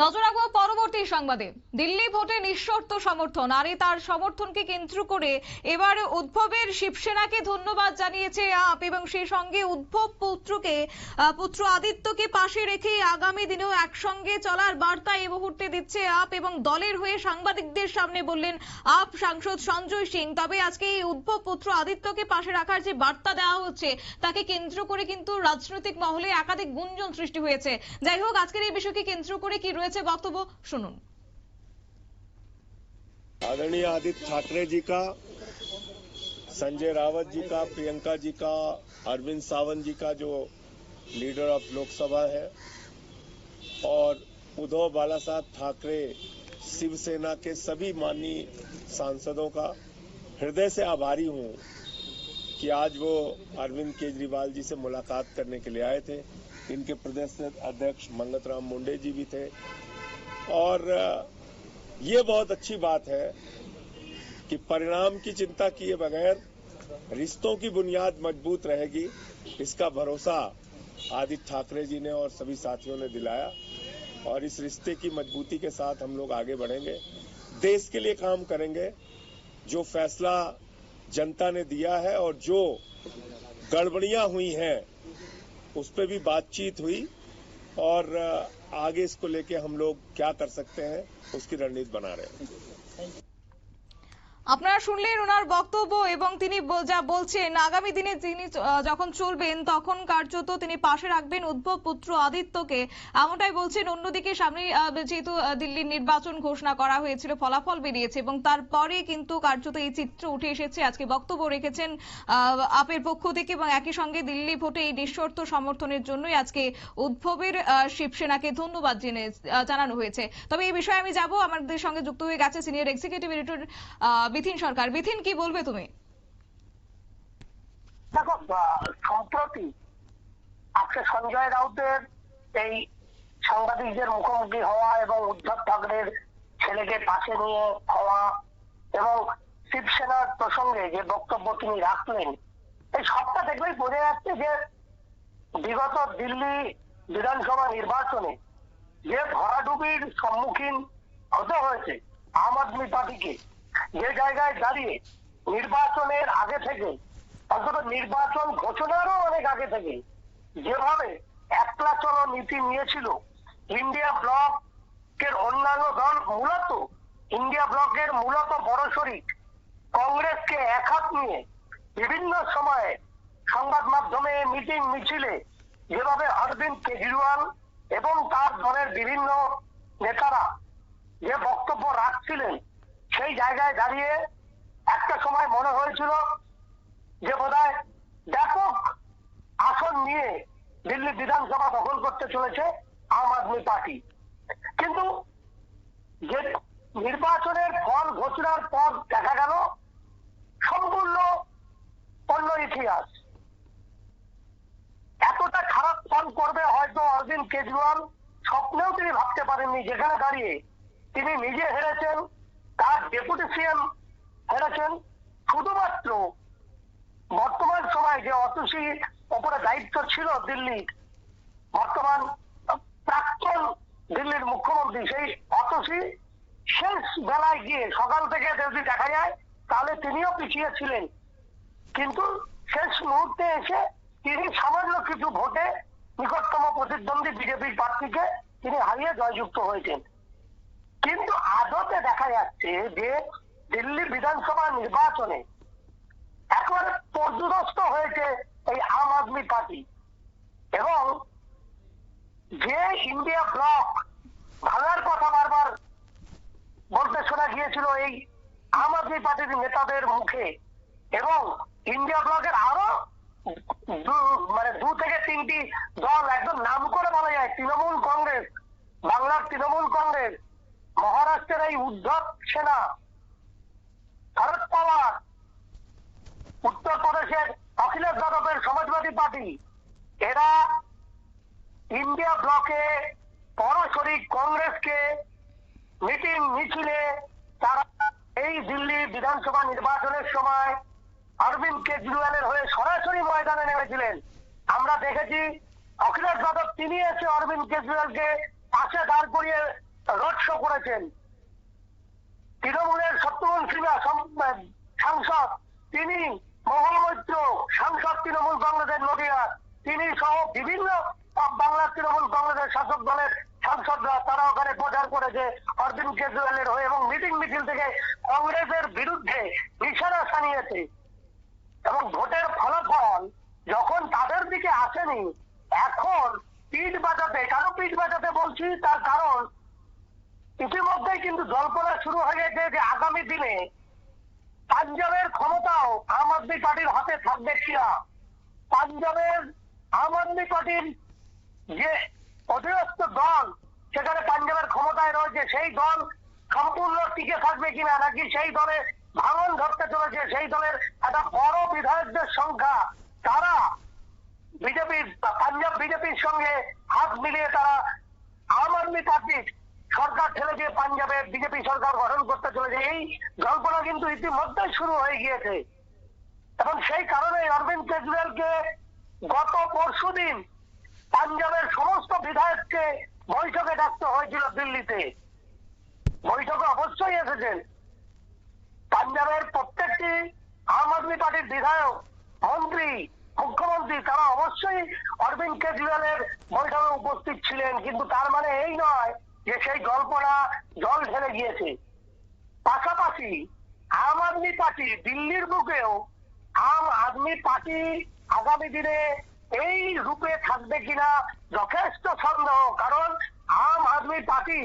নজর রাখব পরবর্তী সংবাদে। দিল্লি ভোটে নিঃশর্ত সমর্থন। আর তার সমর্থনকে কেন্দ্র করে এবার উদ্ভবের শিবসেনাকে ধন্যবাদ জানিয়েছে আপ এবং সেই সঙ্গে উদ্ভব পুত্রকে পুত্র আদিত্যকে পাশে রেখে আগামী দিনেও একসঙ্গে চলার বার্তা এই মুহূর্তে দিচ্ছে আপ এবং দলের হয়ে সাংবাদিকদের সামনে বললেন আপ সাংসদ সঞ্জয় সিং। তবে আজকে এই উদ্ভব পুত্র আদিত্যকে পাশে রাখার যে বার্তা দেওয়া হচ্ছে, তাকে কেন্দ্র করে কিন্তু রাজনৈতিক মহলে একাধিক গুঞ্জন সৃষ্টি হয়েছে। যাই হোক, আজকের এই বিষয়কে কেন্দ্র করে কি রয়েছে বক্তব্য শুনুন आदरणीय आदित्य ठाकरे जी का संजय रावत जी का प्रियंका जी का अरविंद सावंत जी का जो लीडर ऑफ लोकसभा है और उद्धव बाला साहब ठाकरे शिवसेना के सभी माननीय सांसदों का हृदय से आभारी हूं कि आज वो अरविंद केजरीवाल जी से मुलाकात करने के लिए आए थे इनके प्रदेश अध्यक्ष मंगत राम मुंडे जी भी थे। और ये बहुत अच्छी बात है कि परिणाम की चिंता किए बगैर रिश्तों की बुनियाद मज़बूत रहेगी। इसका भरोसा आदित्य ठाकरे जी ने और सभी साथियों ने दिलाया और इस रिश्ते की मजबूती के साथ हम लोग आगे बढ़ेंगे। देश के लिए काम करेंगे। जो फैसला जनता ने दिया है और जो गड़बड़ियाँ हुई हैं उस पर भी बातचीत हुई और आगे इसको लेके हम लोग क्या कर सकते हैं, उसकी रणनीति बना रहे हैं। আপনারা শুনলেন ওনার বক্তব্য এবং তিনি যা বলছেন। আগামী দিনে তিনি যখন চলবেন, তখন কার্যত তিনি পাশে রাখবেন উদ্ভব পুত্র আদিত্যকে। এমনটাই বলছেন অন্যদিকে সামনে যেহেতু দিল্লির নির্বাচন ঘোষণা করা হয়েছিল, ফলাফল বেরিয়েছে এবং তারপরে কিন্তু কার্যত এই চিত্র উঠে এসেছে। আজকে বক্তব্য রেখেছেন আপের পক্ষ থেকে এবং একই সঙ্গে দিল্লি ভোটে এই নিঃশর্ত সমর্থনের জন্যই আজকে উদ্ভবের শিবসেনাকে ধন্যবাদ জেনে জানানো হয়েছে। তবে এই বিষয়ে আমি যাব। আমাদের সঙ্গে যুক্ত হয়ে গেছে senior executive editor Bithin Sarkar Bithin কি বলবে তুমি? দেখো সম্প্রতি আজকে সঞ্জয় রাউতের এই সাংবাদিকদের মুখোমুখি হওয়া এবং উদ্ধব ঠাকরের ছেলেকে পাশে নিয়ে হওয়া এবং শিবসেনার প্রসঙ্গে যে বক্তব্য তিনি রাখলেন, এই সবটা দেখলেই বোঝা যাচ্ছে যে বিগত দিল্লি বিধানসভা নির্বাচনে যে ভরাডুবির সম্মুখীন হতে হয়েছে, আম আদমি পার্টিকে যে জায়গায় দাঁড়িয়ে নির্বাচনের আগে থেকে, অন্তত নির্বাচন ঘোষণারও অনেক আগে থেকে, যেভাবে একলা চলো নীতি নিয়েছিল, ইন্ডিয়া ব্লকের অন্যান্য দল মূলত, ইন্ডিয়া ব্লকের মূলত বড় শরিক, কংগ্রেসকে একহাত নিয়ে বিভিন্ন সময়ে সংবাদ মাধ্যমে মিটিং মিছিলে যেভাবে অরবিন্দ কেজরিওয়াল এবং তার দলের বিভিন্ন নেতারা যে বক্তব্য রাখছিলেন সেই জায়গায় দাঁড়িয়ে একটা সময় মনে হয়েছিল যে বোধহয় ব্যাপক আসন নিয়ে দিল্লি বিধানসভা দখল করতে চলেছে আম আদমি পার্টি। কিন্তু যে নির্বাচনের ফল ঘোষণার পর দেখা গেল সম্পূর্ণ অন্য ইতিহাস। এতটা খারাপ ফল করবে হয়তো অরবিন্দ কেজরিওয়াল, স্বপ্নেও তিনি ভাবতে পারেননি। যেখানে দাঁড়িয়ে তিনি নিজে হেরেছেন তার ডেপুটি সিএম হেরেছেন শুধুমাত্র বর্তমান সময় যে অতসী ওপরে দায়িত্ব ছিল দিল্লির বর্তমান প্রাক্তন দিল্লির মুখ্যমন্ত্রী সেই অতসী শেষ বেলায় গিয়ে সকাল থেকে যদি দেখা যায়, তাহলে তিনিও পিছিয়ে ছিলেন। কিন্তু শেষ মুহূর্তে এসে তিনি সামান্য কিছু ভোটে নিকটতম প্রতিদ্বন্দ্বী বিজেপির প্রার্থীকে তিনি হারিয়ে জয়যুক্ত হয়েছেন। কিন্তু আদতে দেখা যাচ্ছে যে দিল্লি বিধানসভা নির্বাচনে একেবারে পর্যদস্ত হয়েছে এই আম আদমি পার্টি। এবং যে ইন্ডিয়া ব্লক ভাঙার কথা বারবার বলতে শোনা গিয়েছিল এই আম আদমি পার্টির নেতাদের মুখে, এবং ইন্ডিয়া ব্লকের আরও মানে দু থেকে তিনটি দল একদম নাম করে বলা যায়, তৃণমূল কংগ্রেস, বাংলার তৃণমূল কংগ্রেস মহারাষ্ট্রের এই উদ্ধব সেনা শরদ পাওয়ার, উত্তরপ্রদেশের অখিলেশ যাদবের সমাজবাদী পার্টি, এরা ইন্ডিয়া ব্লকে সরাসরি কংগ্রেসকে মিটিং মিছিলে তারা এই দিল্লি বিধানসভা নির্বাচনের সময় অরবিন্দ কেজরিওয়ালের হয়ে সরাসরি ময়দানে নেমেছিলেন। আমরা দেখেছি অখিলেশ যাদব তিনি এসে অরবিন্দ কেজরিওয়ালকে পাশে দাঁড় করিয়ে রোড করেছেন। তৃণমূলের সত্যমন সিনহা সাংসদ, তিনি মহল মৈত্র, সাংসদ তৃণমূল কংগ্রেসের নদিয়া তিনি সহ বিভিন্ন বাংলার তৃণমূল কংগ্রেসের শাসক দলের সাংসদরা, তারা ওখানে প্রচার করেছে অরবিন্দ কেজরিওয়ালের হয়ে এবং মিটিং মিছিল থেকে কংগ্রেসের বিরুদ্ধে নিশানা সানিয়েছে। এবং ভোটের ফলাফল যখন তাদের দিকে আসেনি, এখন পিঠ বাজাতে কেন পিঠ বাজাতে বলছি? তার কারণ ইতিমধ্যেই কিন্তু জল্পনা শুরু হয়ে গেছে যে আগামী দিনে পাঞ্জাবের ক্ষমতাও আম আদমি পার্টির হাতে থাকবে কিনা? পাঞ্জাবের আম আদমি পার্টির যে অধীনস্থ দল, সেখানে পাঞ্জাবের ক্ষমতায় রয়েছে, সেই দল সম্পূর্ণ টিকে থাকবে কিনা? নাকি সেই দলে ভাঙন ধরতে চলেছে? সেই দলের একটা বড় বিধায়কদের সংখ্যা, তারা বিজেপির, পাঞ্জাব বিজেপির সঙ্গে হাত মিলিয়ে তারা আম আদমি পার্টির সরকার ঠেলে দিয়ে পাঞ্জাবে বিজেপি সরকার গঠন করতে চলেছে। এই জল্পনা কিন্তু ইতিমধ্যেই শুরু হয়ে গিয়েছে। এবং সেই কারণে অরবিন্দ কেজরিওয়ালকে গত পরশু দিন পাঞ্জাবের সমস্ত বিধায়ককে বৈঠকে ডাকতে হয়েছিল দিল্লিতে। বৈঠকে অবশ্যই এসেছেন। পাঞ্জাবের প্রত্যেকটি আম আদমি পার্টির বিধায়ক, মন্ত্রী, মুখ্যমন্ত্রী, তারা অবশ্যই অরবিন্দ কেজরিওয়ালের বৈঠকে উপস্থিত ছিলেন। কিন্তু তার মানে এই নয় যে সেই জল্পনা জল ঢেলে গিয়েছে। পাশাপাশি আম আদমি পার্টি দিল্লির বুকেও আম আদমি পার্টি আগামী দিনে এই রূপে থাকবে কিনা যথেষ্ট সন্দেহ, কারণ আম আদমি পার্টি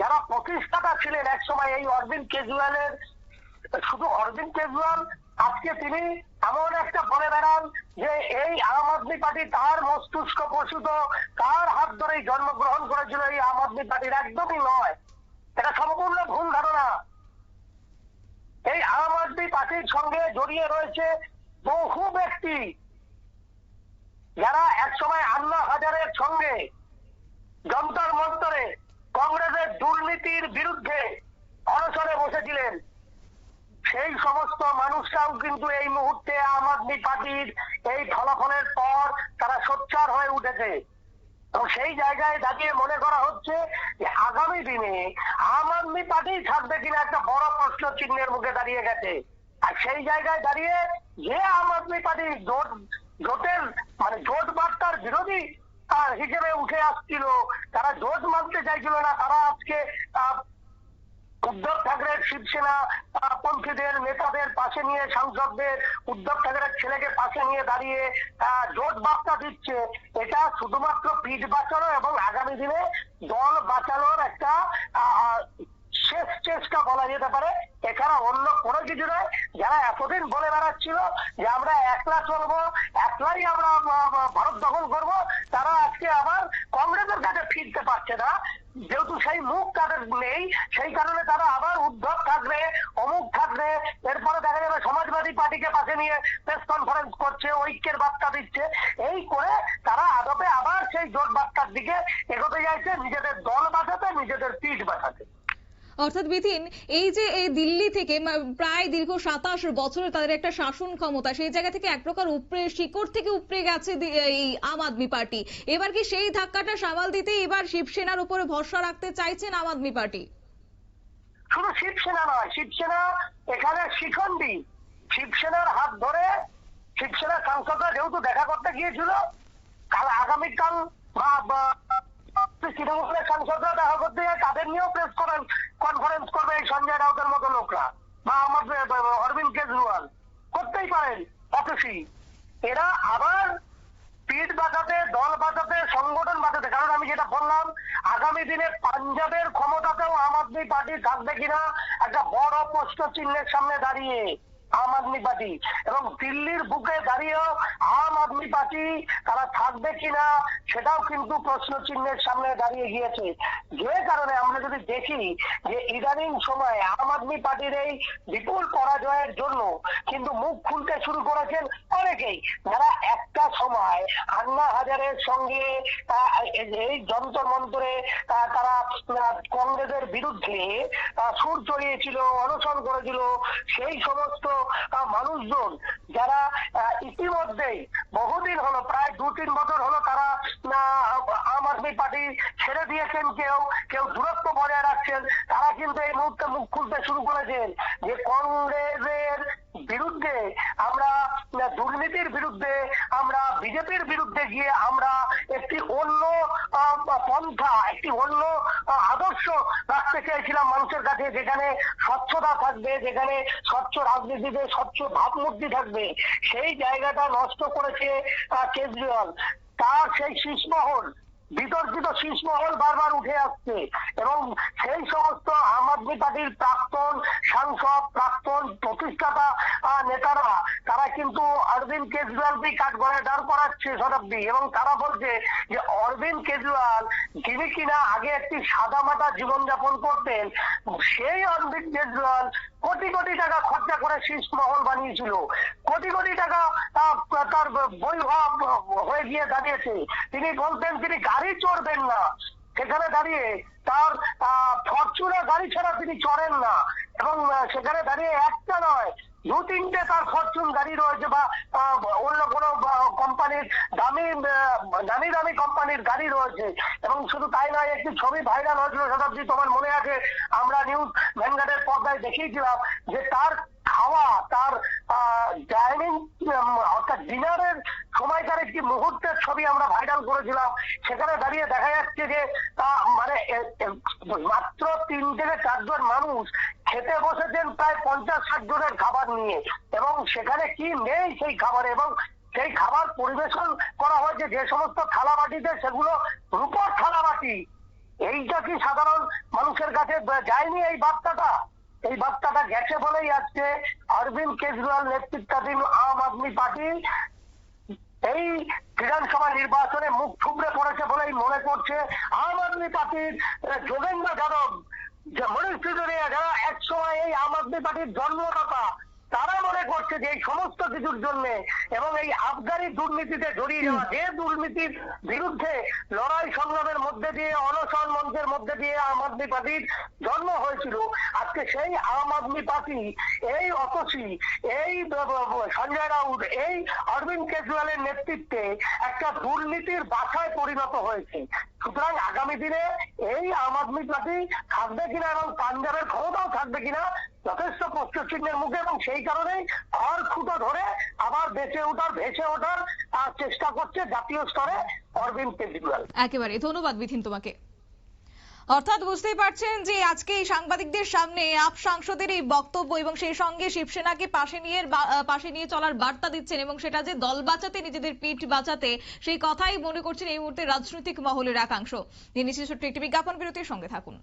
যারা প্রতিষ্ঠাতা ছিলেন একসময় এই অরবিন্দ কেজরিওয়ালের, শুধু অরবিন্দ কেজরিওয়াল আজকে তিনি এমন একটা বলে বেড়ান যে এই আম আদমি পার্টি তার মস্তিষ্ক প্রসূত, তার হাত ধরেই জন্মগ্রহণ করেছিল এই আম আদমি পার্টির একদমই নয়। এটা সম্পূর্ণ ভুল ধারণা। এই আম আদমি পার্টির সঙ্গে জড়িয়ে রয়েছে বহু ব্যক্তি। যারা একসময় আন্না হাজারের সঙ্গে যন্তর মন্তরে কংগ্রেসের দুর্নীতির বিরুদ্ধে অনশনে বসেছিলেন। সেই সমস্ত মানুষরাও কিন্তু এই মুহূর্তে আম আদমি পার্টির এই ফলাফলের পর তারা সোচ্চার হয়ে উঠেছে। এবং সেই জায়গায় দাঁড়িয়ে মনে করা হচ্ছে যে আগামী দিনে আম আদমি পার্টি থাকবে কিনা একটা বড় প্রশ্ন চিহ্নের মুখে দাঁড়িয়ে গেছে। আর সেই জায়গায় দাঁড়িয়ে যে আম আদমি পার্টি জোট জোটের মানে জোট বার্তার বিরোধী হিসেবে উঠে আসছিল, তারা জোট মানতে চাইছিল না, তারা আজকে উদ্ধব ঠাকরের শিবসেনা পন্থীদের, নেতাদের পাশে নিয়ে সাংসদদের উদ্ধব ঠাকরের ছেলেকে পাশে নিয়ে দাঁড়িয়ে জোট বার্তা দিচ্ছে। এটা শুধুমাত্র পিঠ বাঁচানো এবং আগামী দিনে দল বাঁচানোর একটা শেষ চেষ্টা বলা যেতে পারে। এছাড়া অন্য কোনো কিছু নয়, যারা এতদিন বলে বেড়াচ্ছিল যে আমরা একলা চলবো, একলাই আমরা ভারত দখল করব, তারা আজকে আবার কংগ্রেসের কাছে ফিরতে পারছে না। যেহেতু সেই মুখ নেই। সেই কারণে তারা আবার উদ্ধব থাকবে, অমুক থাকবে। এরপরে দেখা যাবে সমাজবাদী পার্টিকে পাশে নিয়ে প্রেস কনফারেন্স করছে, ঐক্যের বার্তা দিচ্ছে এই করে তারা আদপে আবার সেই জোট বার্তার দিকে এগোতে যাচ্ছে নিজেদের দল বাঁচাতে নিজেদের পিঠ বাঁচাতে অর্থাৎ বিতিন এই যে, এই দিল্লি থেকে প্রায় দীর্ঘ সাতাশ বছরের তাদের একটা শাসন ক্ষমতা, সেই জায়গা থেকে এক প্রকার উপরে, শিকড় থেকে উপরে গেছে এই আম আদমি পার্টি। এবার কি সেই ধাক্কাটা সামাল দিতে এবার শিবসেনার উপরে ভরসা রাখতে চাইছেন আম আদমি পার্টি? শুধু শিবসেনা নয়, শিবসেনা এখানে শিখণ্ডী। শিবসেনার হাত ধরে শিবসেনার সাংসদরা যেহেতু দেখা করতে গিয়েছিল, কাল আগামীকাল বা বা- তৃণমূলের সাংসদরা দেখা করতে যায় তাদের নিয়েও প্রেস কনফারেন্স করবে এই সঞ্জয় রাউতের মতো লোকরা বা আমাদের অরবিন্দ কেজরিওয়াল করতেই পারেন অফিসি এরা আবার পিঠ বাঁচাতে, দল বাঁচাতে, সংগঠন বাঁচাতে। কারণ আমি যেটা বললাম, আগামী দিনে পাঞ্জাবের ক্ষমতাতেও আম আদমি পার্টি থাকবে কিনা একটা বড় প্রশ্ন চিহ্নের সামনে দাঁড়িয়ে। আম আদমি পার্টি। এবং দিল্লির বুকে দাঁড়িয়েও আম আদমি পার্টি তারা থাকবে কিনা সেটাও কিন্তু প্রশ্ন চিহ্নের সামনে দাঁড়িয়ে গিয়েছে। যে কারণে আমরা যদি দেখি যে ইদানিং সময়ে আম আদমি পার্টির এই বিপুল পরাজয়ের জন্য কিন্তু মুখ খুলতে শুরু করেছেন অনেকেই। যারা একটা সময় আন্না হাজারের সঙ্গে এই যন্ত্র মন্ত্রে তারা কংগ্রেসের বিরুদ্ধে সুর চড়িয়েছিল, অনশন করেছিল, সেই সমস্ত মানুষজন যারা ইতিমধ্যেই বহুদিন হলো, প্রায় দু তিন বছর হলো তারা আম আদমি পার্টি ছেড়ে দিয়েছেন কেউ কেউ দূরত্ব বজায় রাখছেন। তারা কিন্তু এই মুহূর্তে মুখ খুলতে শুরু করেছেন যে কংগ্রেসের বিরুদ্ধে আমরা দুর্নীতির বিরুদ্ধে আমরা, বিজেপির বিরুদ্ধে গিয়ে আমরা একটি অন্য পন্থা, একটি অন্য আদর্শ রাখতে চেয়েছিলাম মানুষের কাছে, যেখানে স্বচ্ছতা থাকবে, যেখানে স্বচ্ছ রাজনীতিতে স্বচ্ছ ভাবমূর্তি থাকবে। সেই জায়গাটা নষ্ট করেছে কেজরিওয়াল। তার সেই শীষমহল বিতর্কিত শীষমহল বারবার উঠে আসছে। এবং সেই সমস্ত আম আদমি পার্টির প্রাক্তন সাংসদ, প্রাক্তন প্রতিষ্ঠাতা নেতারা, তারা কিন্তু অরবিন্দ কেজরিওয়ালকে কাঠগড়ায় দাঁড় করাচ্ছে শতাব্দী এবং তারা বলছে যে অরবিন্দ কেজরিওয়াল যিনি কিনা আগে একটি সাদামাটা জীবনযাপন করতেন, সেই অরবিন্দ কেজরিওয়াল কোটি কোটি টাকা খরচা করে শীষ মহল বানিয়েছিল। কোটি কোটি টাকা তার বৈভব হয়ে গিয়ে দাঁড়িয়েছে। তিনি বলতেন, তিনি গাড়ি চড়বেন না। সেখানে দাঁড়িয়ে তার ফরচুনার গাড়ি ছাড়া তিনি চড়েন না। এবং সেখানে দাঁড়িয়ে একটা নয় দু তিনটে তার ফরচুন গাড়ি রয়েছে বা অন্য কোনো কোম্পানির দামি দামি দামি কোম্পানির গাড়ি রয়েছে। এবং শুধু তাই নয়, একটি ছবি ভাইরাল হয়েছিল শতাব্দী, তোমার মনে আছে? আমরা নিউজ ভ্যানগার্ডের পর্দায় দেখিয়েছিলাম যে তার খাওয়া, তার ডাইনিং অর্থাৎ ডিনারের সময়কার একটি মুহূর্তের ছবি আমরা ভাইরাল করেছিলাম। সেখানে দাঁড়িয়ে দেখা যাচ্ছে যে মানে মাত্র তিন থেকে চারজন মানুষ খেতে বসেছেন প্রায় পঞ্চাশ ষাট জনের খাবার নিয়ে। এবং সেখানে কি নেই সেই খাবারে? এবং সেই খাবার পরিবেশন করা হয়েছে যে সমস্ত থালা বাটিতে সেগুলো রূপর থালা বাটি এইটা কি সাধারণ মানুষের কাছে যায়নি এই বার্তাটা? এই বার্তাটা গেছে বলেই আজকে অরবিন্দ কেজরিওয়াল নেতৃত্বাধীন আম আদমি পার্টি এই বিধানসভা নির্বাচনে মুখ থুবড়ে পড়েছে বলেই মনে করছে আম আদমি পার্টির যোগেন্দ্র যাদব। যে মনীষ সিসোদিয়া যারা একসময় এই আম আদমি পার্টির জন্মদাতা তারা মনে করছে যে এই সমস্ত কিছুর জন্য এবং এই আফগানি দুর্নীতিতে জড়িয়ে যাওয়া যে দুর্নীতির বিরুদ্ধে লড়াই সংগ্রামের মধ্যে দিয়ে মঞ্চের মধ্যে দিয়ে আম আদমি পার্টির জন্ম হয়েছিল। আজকে সেই আম আদমি পার্টি, এই অতসী, এই সঞ্জয় রাউত, এই অরবিন্দ কেজরিওয়ালের নেতৃত্বে একটা দুর্নীতির বাসায় পরিণত হয়েছে। সুতরাং আগামী দিনে এই আম আদমি পার্টি থাকবে কিনা এবং পাঞ্জাবের ক্ষমতাও থাকবে কিনা যথেষ্ট প্রশ্ন চিহ্নের মুখে এবং সেই কারণেই ঘর খুঁটো ধরে আবার বেঁচে ওঠার, ভেসে ওঠার চেষ্টা করছে জাতীয় স্তরে অরবিন্দ কেজরিওয়াল। একেবারে, ধন্যবাদ বিথিন তোমাকে। অর্থাৎ বুঝতেই পারছেন যে আজকে এই সাংবাদিকদের সামনে আপ সাংসদের এই বক্তব্য এবং সেই সঙ্গে শিবসেনাকে পাশে নিয়ে পাশে নিয়ে চলার বার্তা দিচ্ছেন এবং সেটা যে দল বাঁচাতে, নিজেদের পিঠ বাঁচাতে, সেই কথাই মনে করছেন এই মুহূর্তে রাজনৈতিক মহলের একাংশ। নিয়ে ছোট্ট একটি বিজ্ঞাপন, বিরতির সঙ্গে থাকুন।